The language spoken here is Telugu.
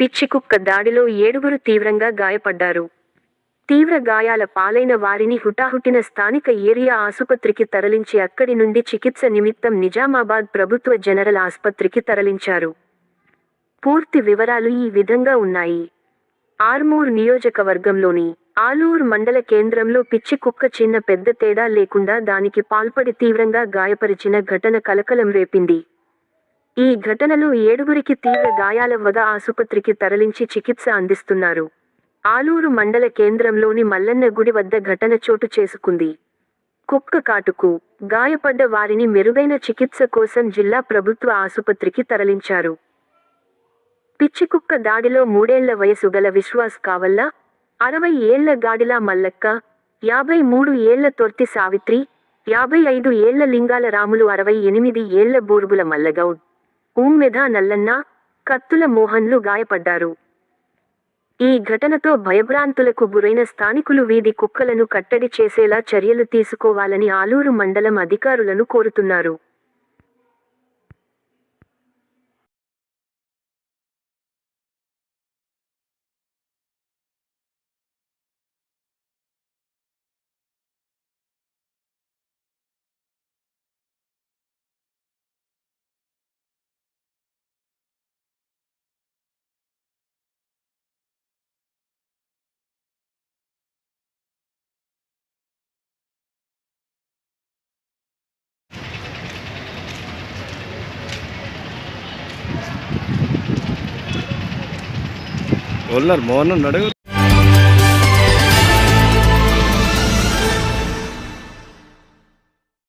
పిచ్చి కుక్క దాడిలో ఏడుగురు తీవ్రంగా గాయపడ్డారు. తీవ్ర గాయాల పాలైన వారిని హుటాహుటిన స్థానిక ఏరియా ఆసుపత్రికి తరలించి అక్కడి నుండి చికిత్స నిమిత్తం నిజామాబాద్ ప్రభుత్వ జనరల్ ఆసుపత్రికి తరలించారు. పూర్తి వివరాలు ఈ విధంగా ఉన్నాయి. ఆర్మూర్ నియోజకవర్గంలోని ఆలూర్ మండల కేంద్రంలో పిచ్చి కుక్క చిన్న పెద్ద తేడా లేకుండా దానికి పాల్పడి తీవ్రంగా గాయపరిచిన ఘటన కలకలం రేపింది. ఈ ఘటనలో ఏడుగురికి తీవ్ర గాయాలవ్వగా ఆసుపత్రికి తరలించి చికిత్స అందిస్తున్నారు. ఆలూరు మండల కేంద్రంలోని మల్లన్న గుడి వద్ద ఘటన చోటు చేసుకుంది. కుక్క కాటుకు గాయపడ్డ వారిని మెరుగైన చికిత్స కోసం జిల్లా ప్రభుత్వ ఆసుపత్రికి తరలించారు. పిచ్చి కుక్క దాడిలో మూడేళ్ళ వయసు గల విశ్వాస్ కావల్ల అరవై ఏళ్ళ గాడిలా మల్లక్క యాభై మూడు ఏళ్ళ తొర్తి సావిత్రి యాభై ఐదు ఏళ్ళ లింగాల రాములు అరవై ఎనిమిది ఏళ్ళ బోర్బుల మల్లగౌడ్. ఊమ్మెధ నల్లన్న కత్తుల మోహన్లు గాయపడ్డారు. ఈ ఘటనతో భయభ్రాంతులకు గురైన స్థానికులు వీధి కుక్కలను కట్టడి చేసేలా చర్యలు తీసుకోవాలని ఆలూరు మండలం అధికారులను కోరుతున్నారు. ఉన్నారు మోహన్ ఉన్నాడు